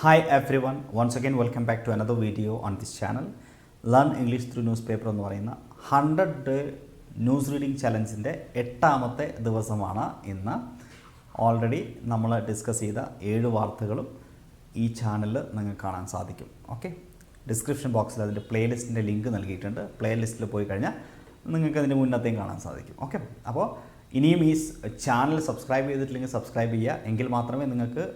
Hi once again welcome back to another video on this channel learn English through newspaper എന്ന് പറയുന്ന hundred day news reading ചലഞ്ചിന്റെ എട്ടാമത്തെ ദിവസമാണ് ഇന്ന്. Already നമ്മൾ ഡിസ്കസ് ചെയ്ത ഏഴ് വാർത്തകളും ഈ ചാനലിൽ നിങ്ങൾക്ക് കാണാൻ സാധിക്കും. ഓക്കെ ഡിസ്ക്രിപ്ഷൻ ബോക്സിൽ അതിന്റെ പ്ലേലിസ്റ്റിന്റെ ലിങ്ക് നൽകിയിട്ടുണ്ട്. പ്ലേലിസ്റ്റിൽ പോയി കഴിഞ്ഞാൽ നിങ്ങൾക്ക് അതിന്റെ മുന്നത്തെയും കാണാൻ സാധിക്കും. ഓക്കെ അപ്പോൾ ഇനിയും ഈ ചാനൽ സബ്സ്ക്രൈബ് ചെയ്തിട്ടില്ലെങ്കിൽ സബ്സ്ക്രൈബ് ചെയ്യുക. എങ്കിൽ മാത്രമേ നിങ്ങൾക്ക്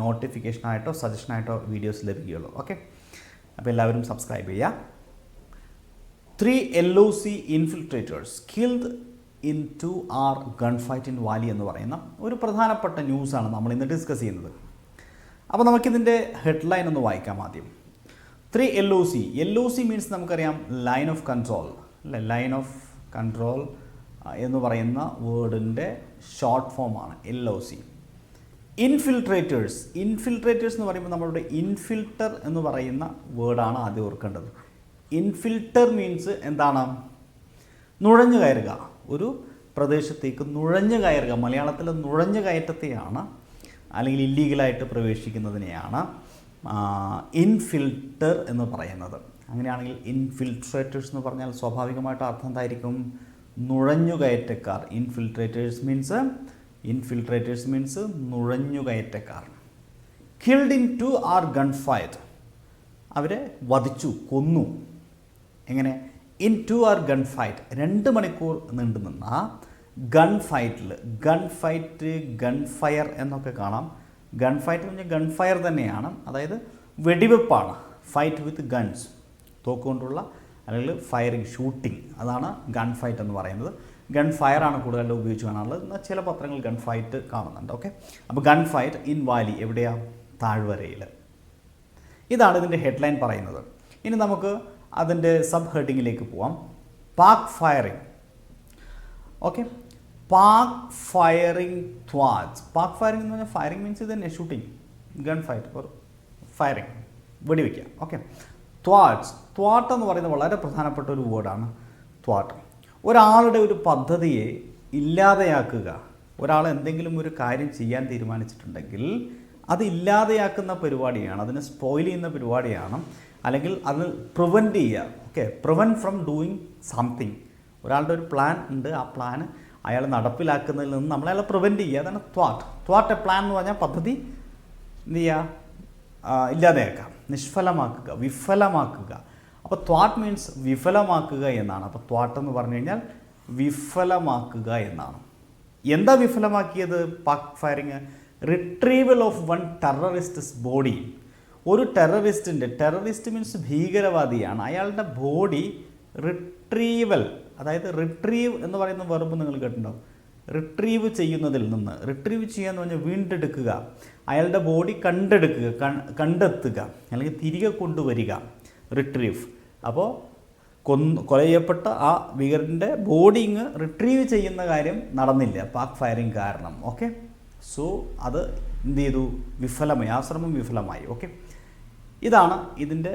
നോട്ടിഫിക്കേഷനായിട്ടോ സജഷനായിട്ടോ വീഡിയോസ് ലഭിക്കുകയുള്ളൂ ഓക്കെ അപ്പോൾ എല്ലാവരും സബ്സ്ക്രൈബ് ചെയ്യുക three L O C infiltrators killed in two hour gun fight in valley എന്ന് പറയുന്ന ഒരു പ്രധാനപ്പെട്ട ന്യൂസാണ് നമ്മൾ ഇന്ന് ഡിസ്കസ് ചെയ്യുന്നത്. അപ്പോൾ നമുക്കിതിന്റെ ഹെഡ്ലൈൻ ഒന്ന് വായിക്കാം ആദ്യം. Three L O C L O C means നമുക്കറിയാം ലൈൻ ഓഫ് കൺട്രോൾ അല്ലെ? ലൈൻ ഓഫ് കൺട്രോൾ എന്ന് പറയുന്ന വേർഡിന്റെ ഷോർട്ട് ഫോമാണ് L O C infiltrators infiltrators എന്ന് പറയുമ്പോൾ നമ്മളുടെ ഇൻഫിൽട്ടർ എന്ന് പറയുന്ന വേർഡാണ് ആദ്യം ഓർക്കേണ്ടത്. ഇൻഫിൽട്ടർ മീൻസ് എന്താണ്? നുഴഞ്ഞു കയറുക. ഒരു പ്രദേശത്തേക്ക് നുഴഞ്ഞു കയറുക. മലയാളത്തിൽ നുഴഞ്ഞു കയറ്റത്തെയാണ് അല്ലെങ്കിൽ ഇല്ലീഗലായിട്ട് പ്രവേശിക്കുന്നതിനെയാണ് ഇൻഫിൽട്ടർ എന്ന് പറയുന്നത്. അങ്ങനെയാണെങ്കിൽ ഇൻഫിൽട്രേറ്റേഴ്സ് എന്ന് പറഞ്ഞാൽ സ്വാഭാവികമായിട്ട് അർത്ഥം എന്തായിരിക്കും? നുഴഞ്ഞുകയറ്റക്കാർ infiltrators means infiltrators means നുഴഞ്ഞുകയറ്റക്കാർ. Killed in two hour gun fire അവരെ വധിച്ചു കൊന്നു. എങ്ങനെ? In two hour gun fight രണ്ട് മണിക്കൂർ നീണ്ടു നിന്ന ഗൺ ഫൈറ്റിൽ ഗൺ ഫൈറ്റ് ഗൺ ഫയർ എന്നൊക്കെ കാണാം. ഗൺ ഫൈറ്റ് എന്ന് ഗൺ ഫയർ തന്നെയാണ്. അതായത് വെടിവെപ്പാണ്. ഫൈറ്റ് വിത്ത് ഗൺസ് തോക്കുകൊണ്ടുള്ള അല്ലെങ്കിൽ ഫയറിങ് ഷൂട്ടിംഗ് അതാണ് ഗൺ ഫൈറ്റ് എന്ന് പറയുന്നത്. ഗൺ ഫയർ ആണ് കൂടുതലും ഉപയോഗിച്ച് കാണാറുള്ളത്. എന്നാൽ ചില പത്രങ്ങൾ ഗൺ ഫൈറ്റ് കാണുന്നുണ്ട്. ഓക്കെ അപ്പോൾ ഗൺ ഫൈറ്റ് ഇൻ വാലി എവിടെയാ? താഴ്വരയിൽ ഇതാണ് ഇതിന്റെ ഹെഡ്ലൈൻ പറയുന്നത്. ഇനി നമുക്ക് അതിന്റെ സബ് ഹെഡിങ്ങിലേക്ക് പോവാം. Pak firing okay Pak firing thwarts Pak firing എന്ന് പറഞ്ഞാൽ ഫയറിംഗ് മീൻസ് ഇത് തന്നെ shooting gun fight or firing വെടിവെക്കുക. Okay thwarts ത്വാട്ട് എന്ന് പറയുന്നത് വളരെ പ്രധാനപ്പെട്ട ഒരു വേർഡാണ് ത്വാട്ട് ഒരാളുടെ ഒരു പദ്ധതിയെ ഇല്ലാതെയാക്കുക ഒരാൾ എന്തെങ്കിലും ഒരു കാര്യം ചെയ്യാൻ തീരുമാനിച്ചിട്ടുണ്ടെങ്കിൽ അത് ഇല്ലാതെയാക്കുന്ന പരിപാടിയാണ് അതിനെ സ്പോയിൽ ചെയ്യുന്ന പരിപാടിയാണ് അല്ലെങ്കിൽ അത് പ്രിവെന്റ് ചെയ്യുക. Okay prevent from doing something ഒരാളുടെ ഒരു പ്ലാൻ ഉണ്ട് ആ പ്ലാൻ അയാൾ നടപ്പിലാക്കുന്നതിൽ നിന്ന് നമ്മളെ അയാളെ പ്രിവെന്റ് ചെയ്യുക. അതാണ് ത്വാട്ട് ത്വാട്ട് എ പ്ലാൻ എന്ന് പറഞ്ഞാൽ പദ്ധതി എന്ത് ചെയ്യുക? ഇല്ലാതെയാക്കാം നിഷ്ഫലമാക്കുക വിഫലമാക്കുക. അപ്പോൾ ത്വാട്ട് മീൻസ് വിഫലമാക്കുക എന്നാണ്. അപ്പോൾ ത്വാട്ട് എന്ന് പറഞ്ഞു കഴിഞ്ഞാൽ വിഫലമാക്കുക എന്നാണ്. എന്താ വിഫലമാക്കിയത്? Pak firing. Retrieval of one terrorists body ഒരു ടെററിസ്റ്റിന്റെ ടെററിസ്റ്റ് മീൻസ് ഭീകരവാദിയാണ്. അയാളുടെ ബോഡി റിട്രീവൽ അതായത് റിട്രീവ് എന്ന് പറയുന്ന വെറുപ്പ് നിങ്ങൾ കേട്ടിട്ടുണ്ടാവും. റിട്രീവ് ചെയ്യുന്നതിൽ നിന്ന്. റിട്രീവ് ചെയ്യുക എന്ന് പറഞ്ഞാൽ വീണ്ടെടുക്കുക. അയാളുടെ ബോഡി കണ്ടെടുക്കുക കണ്ടെത്തുക. അല്ലെങ്കിൽ തിരികെ കൊണ്ടുവരിക. റിട്രീവ് അപ്പോൾ കൊന്ന് കൊലയപ്പെട്ട ആ ഭീകരന്റെ ബോഡിങ് റിട്രീവ് ചെയ്യുന്ന കാര്യം നടന്നില്ല. പാക് ഫയറിങ് കാരണം. ഓക്കെ സോ അത് എന്ത് ചെയ്തു? വിഫലമായി. ആ ശ്രമം വിഫലമായി. ഓക്കെ ഇതാണ് ഇതിന്റെ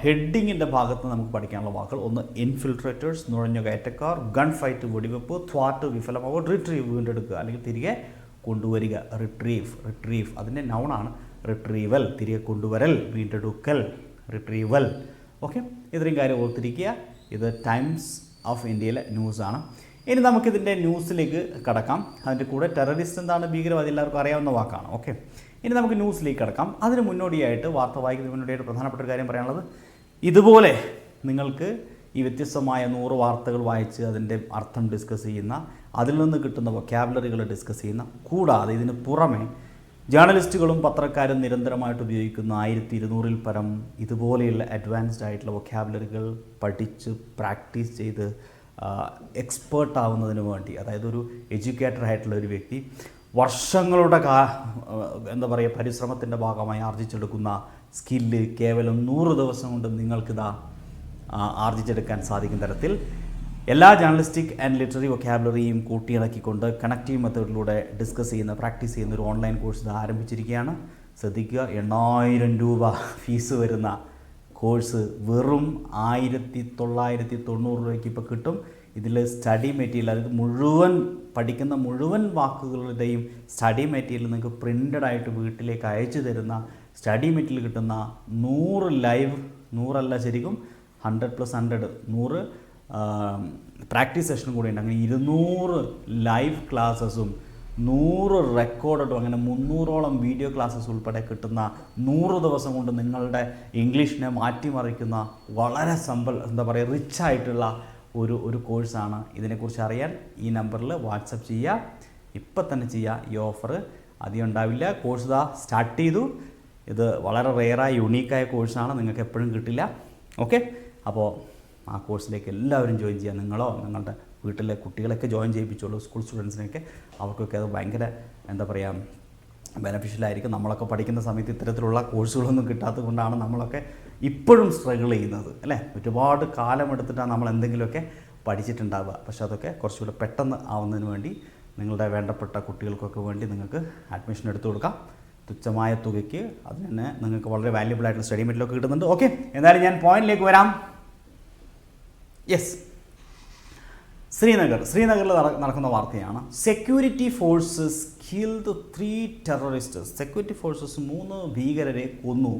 ഹെഡിങ്ങിന്റെ ഭാഗത്ത് നമുക്ക് പഠിക്കാനുള്ള വാക്കുകൾ. ഒന്ന് ഇൻഫിൽട്രേറ്റേഴ്സ് നുഴഞ്ഞ കയറ്റക്കാർ ഗൺ ഫൈറ്റ് വെടിവെപ്പ് ത്വാട്ട് വിഫലമാവുക റിട്രീവ് വീണ്ടെടുക്കുക. അല്ലെങ്കിൽ തിരികെ കൊണ്ടുവരിക. റിട്രീവ് റിട്രീവ് അതിന്റെ നൗണാണ് റിട്രീവൽ തിരികെ കൊണ്ടുവരൽ വീണ്ടെടുക്കൽ. റിട്രീവൽ ഓക്കെ ഇത്രയും കാര്യം ഓർത്തിരിക്കുക. ഇത് ടൈംസ് ഓഫ് ഇന്ത്യയിലെ ന്യൂസാണ് ഇനി നമുക്കിതിന്റെ ന്യൂസിലേക്ക് കടക്കാം. അതിന്റെ കൂടെ ടെററിസ്റ്റ് എന്താണ്? ഭീകരവാദി എല്ലാവർക്കും അറിയാവുന്ന വാക്കാണ്. ഓക്കെ ഇനി നമുക്ക് ന്യൂസിലേക്ക് കടക്കാം. അതിന് മുന്നോടിയായിട്ട് വാർത്ത വായിക്കുന്നതിന് മുന്നോടിയായിട്ട് പ്രധാനപ്പെട്ട ഒരു കാര്യം പറയാനുള്ളത്. ഇതുപോലെ നിങ്ങൾക്ക് ഈ വ്യത്യസ്തമായ നൂറ് വാർത്തകൾ വായിച്ച് അതിന്റെ അർത്ഥം ഡിസ്കസ് ചെയ്യുന്ന അതിൽ നിന്ന് കിട്ടുന്ന വൊക്കാബുലറികൾ ഡിസ്കസ് ചെയ്യുന്ന കൂടാതെ ഇതിന് പുറമെ ജേർണലിസ്റ്റുകളും പത്രക്കാരും നിരന്തരമായിട്ട് ഉപയോഗിക്കുന്ന ആയിരത്തി ഇരുന്നൂറിൽ പരം ഇതുപോലെയുള്ള അഡ്വാൻസ്ഡ് ആയിട്ടുള്ള വൊക്കാബുലറികൾ പഠിച്ച് പ്രാക്ടീസ് ചെയ്ത് എക്സ്പേർട്ട് ആവുന്നതിന് വേണ്ടി അതായത് ഒരു എഡ്യൂക്കേറ്റഡ് ആയിട്ടുള്ള ഒരു വ്യക്തി വർഷങ്ങളുടെ കാ എന്താ പറയുക പരിശ്രമത്തിന്റെ ഭാഗമായി ആർജിച്ചെടുക്കുന്ന സ്കില്ല് കേവലം നൂറ് ദിവസം കൊണ്ട് നിങ്ങൾക്കിതാ ആർജിച്ചെടുക്കാൻ സാധിക്കും തരത്തിൽ എല്ലാ ജേർണലിസ്റ്റിക് ആൻഡ് ലിറ്റററി വൊക്കാബുലറിയും കൂട്ടിയിണക്കിക്കൊണ്ട് കണക്റ്റീവ് മെത്തേഡിലൂടെ ഡിസ്കസ് ചെയ്യുന്ന പ്രാക്ടീസ് ചെയ്യുന്ന ഒരു ഓൺലൈൻ കോഴ്സ് ഇത് ആരംഭിച്ചിരിക്കുകയാണ്. ശ്രദ്ധിക്കുക എണ്ണായിരം രൂപ ഫീസ് വരുന്ന കോഴ്സ് വെറും ആയിരത്തി തൊള്ളായിരത്തി തൊണ്ണൂറ് രൂപയ്ക്ക് ഇപ്പോൾ കിട്ടും. ഇതിൽ സ്റ്റഡി മെറ്റീരിയൽ അതായത് മുഴുവൻ പഠിക്കുന്ന മുഴുവൻ വാക്കുകളുടെയും സ്റ്റഡി മെറ്റീരിയൽ നിങ്ങൾക്ക് പ്രിന്റഡ് ആയിട്ട് വീട്ടിലേക്ക് അയച്ചു തരുന്ന സ്റ്റഡി മെറ്റീരിയൽ കിട്ടുന്ന നൂറ് ലൈവ് നൂറല്ല ശരിക്കും ഹൺഡ്രഡ് പ്ലസ് ഹൺഡ്രഡ് നൂറ് പ്രാക്ടീസ് സെഷനും കൂടി ഉണ്ട്. അങ്ങനെ ഇരുന്നൂറ് ലൈവ് ക്ലാസ്സസും നൂറ് റെക്കോർഡും അങ്ങനെ മുന്നൂറോളം വീഡിയോ ക്ലാസ്സസ് ഉൾപ്പെടെ കിട്ടുന്ന നൂറ് ദിവസം കൊണ്ട് നിങ്ങളുടെ ഇംഗ്ലീഷിനെ മാറ്റിമറിക്കുന്ന വളരെ സമ്പൽ എന്താ പറയുക റിച്ച് ആയിട്ടുള്ള ഒരു ഒരു കോഴ്സാണ്. ഇതിനെക്കുറിച്ച് അറിയാൻ ഈ നമ്പറിൽ വാട്സപ്പ് ചെയ്യുക. ഇപ്പം തന്നെ ചെയ്യുക. ഈ ഓഫർ അധികം ഉണ്ടാവില്ല. കോഴ്സ് ഇതാ സ്റ്റാർട്ട് ചെയ്തു. ഇത് വളരെ റെയറായ യുണീക്കായ കോഴ്സാണ്. നിങ്ങൾക്ക് എപ്പോഴും കിട്ടില്ല. ഓക്കെ അപ്പോൾ ആ കോഴ്സിലേക്ക് എല്ലാവരും ജോയിൻ ചെയ്യുക. നിങ്ങളോ നിങ്ങളുടെ വീട്ടിലെ കുട്ടികളൊക്കെ ജോയിൻ ചെയ്യിപ്പിച്ചോളൂ. സ്കൂൾ സ്റ്റുഡൻസിനെയൊക്കെ അവർക്കൊക്കെ അത് ഭയങ്കര എന്താ പറയുക ബെനഫിഷ്യലായിരിക്കും നമ്മളൊക്കെ പഠിക്കുന്ന സമയത്ത് ഇത്തരത്തിലുള്ള കോഴ്സുകളൊന്നും കിട്ടാത്തത് കൊണ്ടാണ് നമ്മളൊക്കെ ഇപ്പോഴും സ്ട്രഗിൾ ചെയ്യുന്നത് അല്ലേ? ഒരുപാട് കാലമെടുത്തിട്ടാണ് നമ്മൾ എന്തെങ്കിലുമൊക്കെ പഠിച്ചിട്ടുണ്ടാവുക. പക്ഷെ അതൊക്കെ കുറച്ചുകൂടെ പെട്ടെന്ന് ആവുന്നതിന് വേണ്ടി നിങ്ങളുടെ വേണ്ടപ്പെട്ട കുട്ടികൾക്കൊക്കെ വേണ്ടി നിങ്ങൾക്ക് അഡ്മിഷൻ എടുത്തു കൊടുക്കാം. തുച്ഛമായ തുകയ്ക്ക് അതിന് നിങ്ങൾക്ക് വളരെ വാല്യുബിൾ ആയിട്ടുള്ള സ്റ്റഡി മെറ്റീരിയലൊക്കെ കിട്ടുന്നുണ്ട്. ഓക്കെ എന്തായാലും ഞാൻ പോയിന്റിലേക്ക് വരാം. യെസ് ശ്രീനഗർ. ശ്രീനഗറിൽ നടക്കുന്ന വാർത്തയാണ്. Security forces killed three terrorists security forces മൂന്ന് ഭീകരരെ കൊന്നു.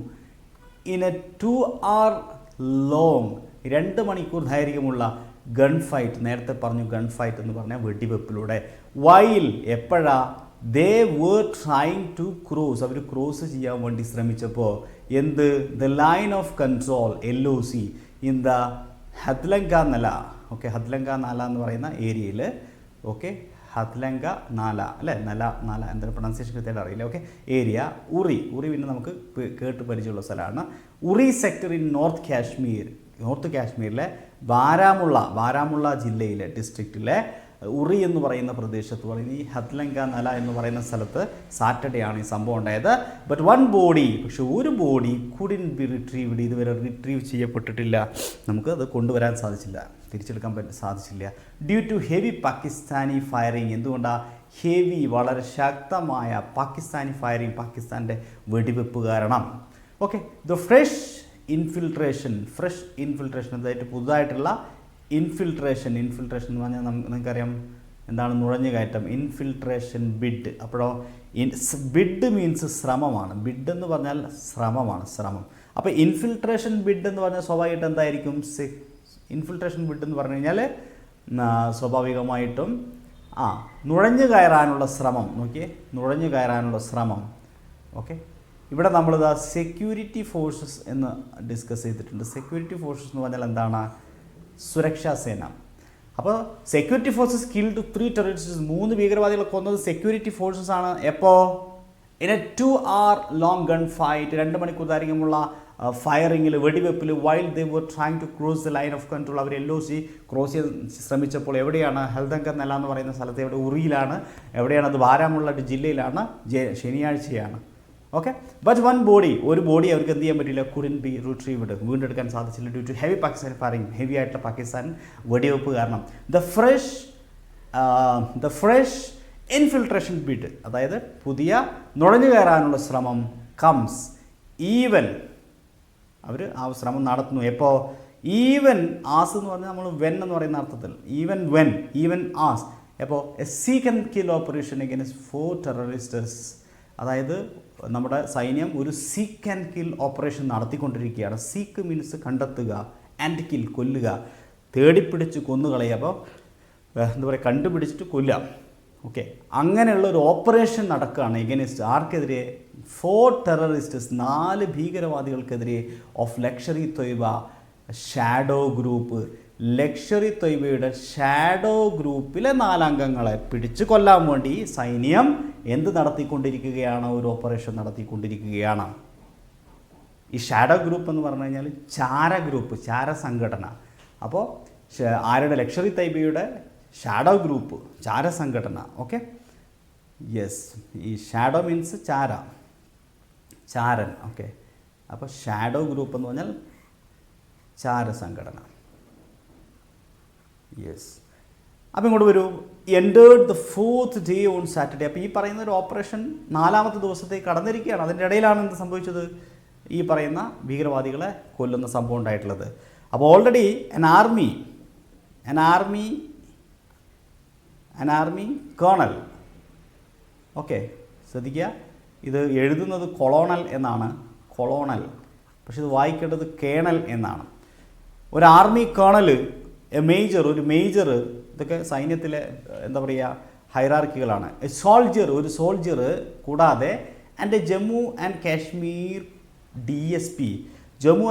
In a two hour long രണ്ട് മണിക്കൂർ ദൈർഘ്യമുള്ള ഗൺ ഫൈറ്റ് നേരത്തെ പറഞ്ഞു ഗൺ ഫൈറ്റ് എന്ന് പറഞ്ഞാൽ വെടിവെപ്പിലൂടെ. വൈൽ എപ്പോഴാ? They were trying to cross our cross ചെയ്യാൻ വേണ്ടി ശ്രമിച്ചപ്പോൾ എന്ത്? The line of control L O C in the Hathlanga nala. Okay Hathlanga nala എന്ന് പറയുന്ന ഏരിയയിൽ ഓക്കെ ഹത്ലങ്ക നാല അല്ലേ? നല നാല. എന്താണ് പ്രൊണൗൺസിയേഷൻ കൃത്യമായിട്ട് അറിയില്ല ഓക്കെ? ഏരിയ ഉറി. ഉറി പിന്നെ നമുക്ക് കേട്ട് പരിചയമുള്ള സ്ഥലമാണ്. Uri sector in north Kashmir north കാശ്മീരിലെ ബാരാമുള്ള ബാരാമുള്ള ജില്ലയിലെ ഡിസ്ട്രിക്റ്റിലെ ഉറി എന്ന് പറയുന്ന പ്രദേശത്ത് പറയുന്നത് ഈ ഹത്ലങ്ക നല എന്ന് പറയുന്ന സ്ഥലത്ത് സാറ്റർഡേ ആണ് ഈ സംഭവം ഉണ്ടായത്. ബട്ട് വൺ ബോഡി പക്ഷെ ഒരു ബോഡി കുഡിൻ ബി റിട്രീവ്ഡ് ഇതുവരെ റിട്രീവ് ചെയ്യപ്പെട്ടിട്ടില്ല. നമുക്ക് അത് കൊണ്ടുവരാൻ സാധിച്ചില്ല. തിരിച്ചെടുക്കാൻ പറ്റ സാധിച്ചില്ല. Due to heavy Pakistani firing എന്തുകൊണ്ടാണ് ഹെവി വളരെ ശക്തമായ പാകിസ്ഥാനി ഫയറിങ് പാകിസ്ഥാന്റെ വെടിവെപ്പ് കാരണം? Okay the fresh infiltration fresh infiltration എന്തായിട്ട് പുതുതായിട്ടുള്ള ഇൻഫിൽട്രേഷൻ ഇൻഫിൽട്രേഷൻ എന്ന് പറഞ്ഞാൽ നിങ്ങൾക്കറിയാം എന്താണ് നുഴഞ്ഞു കയറ്റം? ഇൻഫിൽട്രേഷൻ ബിഡ് അപ്പോഴോ ഇൻ ബിഡ് മീൻസ് ശ്രമമാണ്. ബിഡ് എന്ന് പറഞ്ഞാൽ ശ്രമമാണ് ശ്രമം. അപ്പോൾ ഇൻഫിൽട്രേഷൻ ബിഡ് എന്ന് പറഞ്ഞാൽ സ്വാഭാവികമായിട്ട് എന്തായിരിക്കും? ഇൻഫിൽട്രേഷൻ ബിഡ് എന്ന് പറഞ്ഞു കഴിഞ്ഞാൽ സ്വാഭാവികമായിട്ടും ആ നുഴഞ്ഞു കയറാനുള്ള ശ്രമം. നോക്കിയേ നുഴഞ്ഞു കയറാനുള്ള ശ്രമം. ഓക്കെ? ഇവിടെ നമ്മളിതാ സെക്യൂരിറ്റി ഫോഴ്സസ് എന്ന് ഡിസ്കസ് ചെയ്തിട്ടുണ്ട്. സെക്യൂരിറ്റി ഫോഴ്സസ് എന്ന് പറഞ്ഞാൽ എന്താണ്? സുരക്ഷാ സേന. അപ്പോൾ security forces killed three terrorist മൂന്ന് ഭീകരവാദികളെ കൊന്നത് സെക്യൂരിറ്റി ഫോഴ്സസ് ആണ്. എപ്പോൾ in a two hour long gun fight രണ്ട് മണിക്കൂർ ദൈർഘ്യമുള്ള ഫയറിങ്ങിൽ വെടിവെപ്പിൽ while they were trying to cross the line of control our L O C cross ചെയ്യാൻ ശ്രമിച്ചപ്പോൾ എവിടെയാണ്? ഹെൽദങ്കർ നല്ല എന്ന് പറയുന്ന സ്ഥലത്ത് എവിടെ? ഉറിയിലാണ്. എവിടെയാണ് അത് ബാരാമുള്ള ജില്ലയിലാണ് ശനിയാഴ്ചയാണ്. ഓക്കെ ബട്ട് വൺ ബോഡി ഒരു ബോഡി അവർക്ക് എന്ത് ചെയ്യാൻ പറ്റില്ല കുറിൻ ബി റിട്രീവ്ഡ് വീണ്ടെടുക്കാൻ സാധിച്ചില്ല due to heavy Pakistan firing heavy ആയിട്ടുള്ള പാകിസ്ഥാൻ വെടിവെപ്പ് കാരണം. The fresh the fresh infiltration bid അതായത് പുതിയ നുഴഞ്ഞു കയറാനുള്ള ശ്രമം കംസ് ഈവൻ അവർ ആ ശ്രമം നടത്തുന്നു. എപ്പോൾ ഈവൻ ആസ് എന്ന് പറഞ്ഞാൽ നമ്മൾ വെൻ എന്ന് പറയുന്ന അർത്ഥത്തിൽ. ഈവൻ വെൻ ഈവൻ ആസ് എപ്പോൾ a seek and kill operation against four terrorists അതായത് നമ്മുടെ സൈന്യം ഒരു സീക്ക് ആൻഡ് കിൽ ഓപ്പറേഷൻ നടത്തിക്കൊണ്ടിരിക്കുകയാണ്. സീക്ക് മീൻസ് കണ്ടെത്തുക ആൻഡ് കിൽ കൊല്ലുക. തേടിപ്പിടിച്ച് കൊന്നുകളയുക അപ്പോൾ എന്താ പറയുക കണ്ടുപിടിച്ചിട്ട് കൊല്ലാം ഓക്കെ അങ്ങനെയുള്ള ഒരു ഓപ്പറേഷൻ നടക്കുകയാണ് എഗനിസ്റ്റ് ആർക്കെതിരെ? ഫോർ ടെററിസ്റ്റ്സ് നാല് ഭീകരവാദികൾക്കെതിരെ of Lashkar Taiba shadow group Lashkar തൊയ്ബയുടെ shadow ഗ്രൂപ്പിലെ നാലംഗങ്ങളെ പിടിച്ചു കൊല്ലാൻ വേണ്ടി സൈന്യം എന്ത് നടത്തിക്കൊണ്ടിരിക്കുകയാണ്? ഒരു ഓപ്പറേഷൻ നടത്തിക്കൊണ്ടിരിക്കുകയാണ്. ഈ ഷാഡോ ഗ്രൂപ്പ് എന്ന് പറഞ്ഞു കഴിഞ്ഞാൽ ചാര ഗ്രൂപ്പ് ചാര സംഘടന. അപ്പോൾ ആരുടെ? ലക്ഷറി തൈബിയുടെ ഷാഡോ ഗ്രൂപ്പ് ചാര സംഘടന. ഓക്കെ? യെസ്. ഈ ഷാഡോ മീൻസ് ചാര. ചാരൻ. ഓക്കെ? അപ്പോൾ ഷാഡോ ഗ്രൂപ്പ് എന്ന് പറഞ്ഞാൽ ചാര സംഘടന. യെസ്. അപ്പോൾ ഇങ്ങോട്ട് വരൂ. Ended the fourth day on Saturday അപ്പോൾ ഈ പറയുന്ന ഒരു ഓപ്പറേഷൻ നാലാമത്തെ ദിവസത്തേക്ക് കടന്നിരിക്കുകയാണ്. അതിന്റെ ഇടയിലാണ് എന്ത് സംഭവിച്ചത്? ഈ പറയുന്ന ഭീകരവാദികളെ കൊല്ലുന്ന സംഭവം ഉണ്ടായിട്ടുള്ളത്. അപ്പോൾ already an army an army an army colonel okay ശ്രദ്ധിക്കുക. ഇത് എഴുതുന്നത് കൊളോണൽ എന്നാണ്. കൊളോണൽ പക്ഷെ ഇത് വായിക്കേണ്ടത് കേണൽ എന്നാണ്. ഒരു ആർമി കേണൽ എ മേജർ ഒരു മേജർ ഇതൊക്കെ സൈന്യത്തിലെ എന്താ പറയുക ഹൈറാർക്കികളാണ് എ സോൾജർ ഒരു സോൾജർ കൂടാതെ and a Jammu and Kashmir D S P Jammu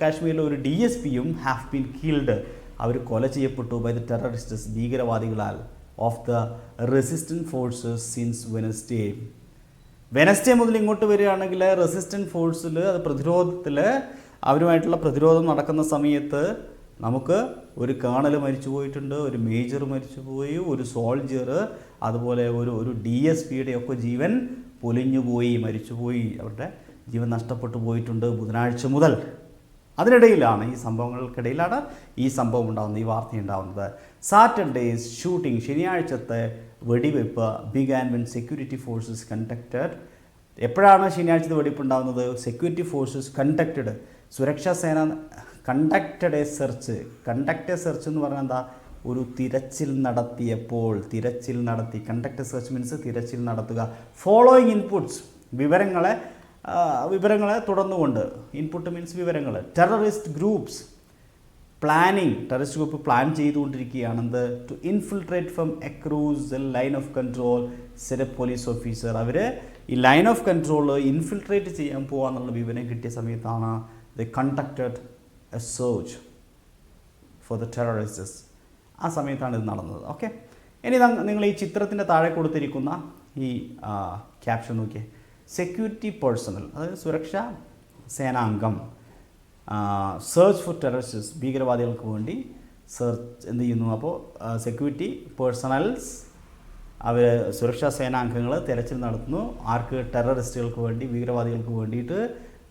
കാശ്മീരിലെ ഒരു ഡി എസ് പിയും ഹാവ് ബീൻ കീൽഡ് അവർ കൊല ചെയ്യപ്പെട്ടു by the terrorists ഭീകരവാദികളാൽ of the resistant forces since Wednesday Wednesday മുതൽ ഇങ്ങോട്ട് വരികയാണെങ്കിൽ റെസിസ്റ്റന്റ് ഫോഴ്സിൽ അത് പ്രതിരോധത്തിൽ അവരുമായിട്ടുള്ള പ്രതിരോധം നടക്കുന്ന സമയത്ത് നമുക്ക് ഒരു കേണൽ മരിച്ചു പോയിട്ടുണ്ട് ഒരു മേജർ മരിച്ചു പോയി ഒരു സോൾജർ അതുപോലെ ഒരു ഒരു ഡി എസ് പിയുടെ ഒക്കെ ജീവൻ പൊലിഞ്ഞുപോയി മരിച്ചുപോയി അവരുടെ ജീവൻ നഷ്ടപ്പെട്ടു പോയിട്ടുണ്ട് ബുധനാഴ്ച മുതൽ. അതിനിടയിലാണ് ഈ സംഭവങ്ങൾക്കിടയിലാണ് ഈ സംഭവം ഉണ്ടാകുന്നത് ഈ വാർത്ത ഉണ്ടാകുന്നത് സാറ്റർഡേസ് ഷൂട്ടിംഗ് ശനിയാഴ്ചത്തെ വെടിവെപ്പ് big and when security forces conducted എപ്പോഴാണ് ശനിയാഴ്ചത്തെ വെടിവെപ്പ് ഉണ്ടാകുന്നത് സെക്യൂരിറ്റി ഫോഴ്സസ് കണ്ടക്റ്റഡ് സുരക്ഷാ സേന conducted a search conduct a search എന്ന് പറഞ്ഞാൽ എന്താ? ഒരു തിരച്ചിൽ നടത്തിയപ്പോൾ തിരച്ചിൽ നടത്തി. കണ്ടക്ട് സെർച്ച് മീൻസ് തിരച്ചിൽ നടത്തുക. ഫോളോയിങ് ഇൻപുട്സ് വിവരങ്ങളെ വിവരങ്ങളെ തുടർന്നുകൊണ്ട്. ഇൻപുട്ട് മീൻസ് വിവരങ്ങൾ terrorist groups planning terrorist group plan ചെയ്തുകൊണ്ടിരിക്കുകയാണെന്ത് to infiltrate from across line of control സെര police officer അവർ ഈ ലൈൻ ഓഫ് കൺട്രോൾ ഇൻഫിൽട്രേറ്റ് ചെയ്യാൻ പോകാന്നുള്ള വിവരം കിട്ടിയ സമയത്താണ് the conducted search for the terrorists ആ സമയത്താണ് ഇത് നടന്നത്. ഓക്കെ ഇനി നിങ്ങൾ ഈ ചിത്രത്തിന്റെ താഴെ കൊടുത്തിരിക്കുന്ന ഈ ക്യാപ്ഷൻ നോക്കിയേ. സെക്യൂരിറ്റി പേഴ്സണൽ അതായത് സുരക്ഷാ സേനാംഗം സെർച്ച് ഫോർ ടെററിസ്റ്റസ് ഭീകരവാദികൾക്ക് വേണ്ടി സെർച്ച് എന്ത് ചെയ്യുന്നു? അപ്പോൾ സെക്യൂരിറ്റി പേഴ്സണൽസ് അവർ സുരക്ഷാ സേനാംഗങ്ങൾ തിരച്ചിൽ നടത്തുന്നു. ആർക്ക്? ടെററിസ്റ്റുകൾക്ക് വേണ്ടി ഭീകരവാദികൾക്ക് വേണ്ടിയിട്ട്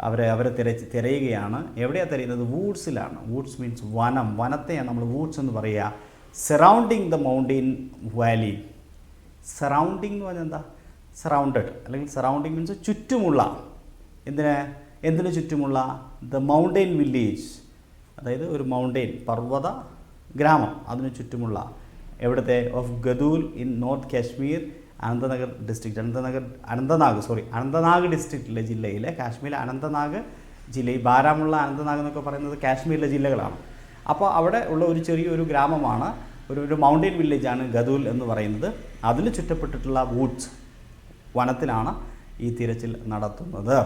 അവരെ അവരെ തിരച്ച് തിരയുകയാണ്. എവിടെയാണ് തിരയുന്നത്? വൂഡ്സിലാണ്. വൂഡ്സ് മീൻസ് വനം. വനത്തെയാണ് നമ്മൾ വൂഡ്സ് എന്ന് പറയുക surrounding the mountain valley surrounding എന്ന് പറഞ്ഞാൽ എന്താ? സറൗണ്ടഡ് അല്ലെങ്കിൽ സറൗണ്ടിങ് മീൻസ് ചുറ്റുമുള്ള. എന്തിന്? എന്തിനു ചുറ്റുമുള്ള? ദ മൗണ്ടെയിൻ വില്ലേജ് അതായത് ഒരു മൗണ്ടെയിൻ പർവത ഗ്രാമം. അതിനു ചുറ്റുമുള്ള. എവിടുത്തെ? Of Gadool in north Kashmir Anantnagar district Anantnagar Anantnag sorry Anantnag ഡിസ്ട്രിക്റ്റിലെ ജില്ലയിലെ കാശ്മീരിലെ അനന്തനാഗ് ജില്ലയിൽ ബാരാമുള്ള അനന്തനാഗ് എന്നൊക്കെ പറയുന്നത് കാശ്മീരിലെ ജില്ലകളാണ്. അപ്പോൾ അവിടെ ഉള്ള ഒരു ചെറിയൊരു ഗ്രാമമാണ് ഒരു ഒരു മൗണ്ടൈൻ വില്ലേജാണ് ഗദൂൽ എന്ന് പറയുന്നത്. അതിൽ ചുറ്റപ്പെട്ടിട്ടുള്ള വൂഡ്സ് വനത്തിലാണ് ഈ തിരച്ചിൽ നടത്തുന്നത്.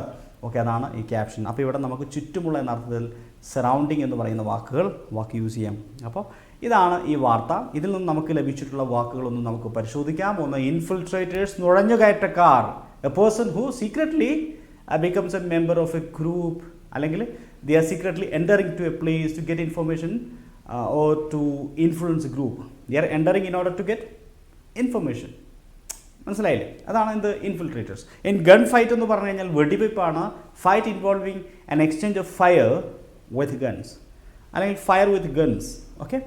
ഓക്കെ അതാണ് ഈ ക്യാപ്ഷൻ അപ്പോൾ ഇവിടെ നമുക്ക് ചുറ്റുമുള്ള എന്ന അർത്ഥത്തിൽ സറൗണ്ടിങ് എന്ന് പറയുന്ന വാക്കുകൾ വാക്ക് യൂസ് ചെയ്യാം. അപ്പോൾ ഇതാണ് ഈ വാർത്ത. ഇതിൽ നിന്ന് നമുക്ക് ലഭിച്ചിട്ടുള്ള വാക്കുകളൊന്നും നമുക്ക് പരിശോധിക്കാം. ഒന്ന് infiltrators നുഴഞ്ഞുകയറ്റക്കാർ a person who secretly becomes a member of a group അല്ലെങ്കിൽ they are secretly entering to a place to get information or to influence group they are entering in order to get information മനസ്സിലായില്ലേ? അതാണ് എന്ത്? Infiltrators in gun fight എന്ന് പറഞ്ഞു കഴിഞ്ഞാൽ വെടിവെയ്പ്പാണ്. Fight involving an exchange of fire with guns അല്ലെങ്കിൽ fire with guns okay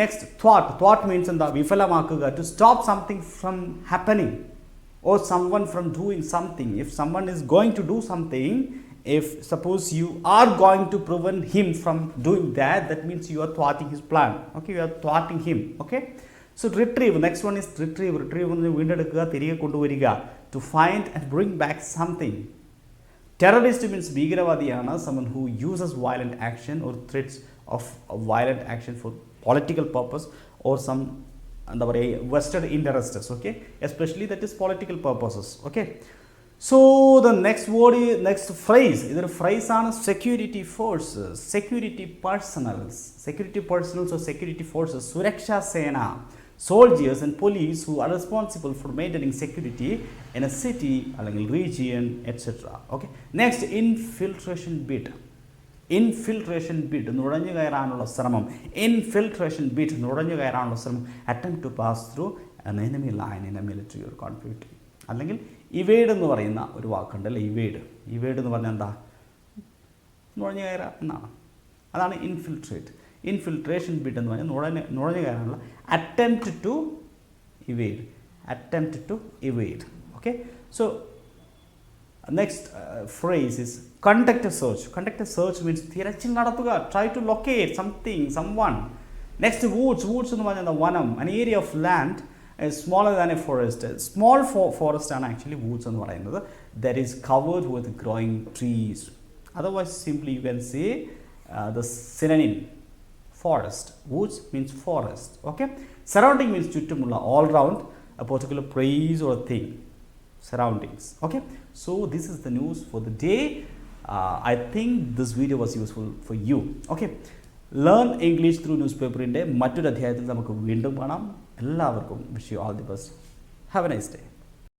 next thought thought means എന്താ വിഫലമാക്കുക to stop something from happening or someone from doing something if someone is going to do something if suppose you are going to prevent him from doing that that means you are thwarting his plan okay you are thwarting him okay so retrieve next one is retrieve retrieve എന്ന് വീണ്ടെടുക്കുക തിരികെ കൊണ്ടുവരിക to find and bring back something terrorist means ഭീകരവാദിയാണ് someone who uses violent action or threats of violent action for political purpose or some എന്താ പറയുക vested interests okay especially that is political purposes okay so the next word next phrase ഇതൊരു phrase ആണ് security forces security personnels security personnels or security forces സുരക്ഷാ സേന soldiers and police who are responsible for maintaining security in a city അല്ലെങ്കിൽ region etc okay? Next infiltration bid infiltration bid നുഴഞ്ഞു കയറാനുള്ള ശ്രമം. Infiltration bid നുഴഞ്ഞു കയറാനുള്ള ശ്രമം. Attempt to pass through enemy line in a military ഒരു conflict അല്ലെങ്കിൽ evade എന്ന് പറയുന്ന ഒരു വാക്കുണ്ട് അല്ലേ? ഇവേഡ് ഇവേഡ് എന്ന് പറഞ്ഞാൽ എന്താ? നുഴഞ്ഞു കയറുക എന്നാണ്. അതാണ് ഇൻഫിൽട്രേറ്റ് ഇൻഫിൽട്രേഷൻ ബിഡ് എന്ന് പറഞ്ഞാൽ നുഴഞ്ഞ് നുഴഞ്ഞു കയറാനുള്ള attempt to evade attempt to evade okay so next phrase is conduct a search conduct a search means തിരച്ചിൽ നടത്തുക try to locate something someone next woods woods എന്ന് പറഞ്ഞാൽ വനം an area of land smaller than a forest small ഫോ forest ആണ് actually woods എന്ന് പറയുന്നത് that is covered with growing trees otherwise simply you can say the synonym forest woods means forest okay surrounding means ചുറ്റുമുള്ള all round a particular place or a thing surroundings okay so this is the news for the day I think this video was useful for you. Okay. Learn English through news പേപ്പറിന്റെ മറ്റൊരു അധ്യായത്തിൽ നമുക്ക് വീണ്ടും കാണാം. എല്ലാവർക്കും wish you all the best have a nice day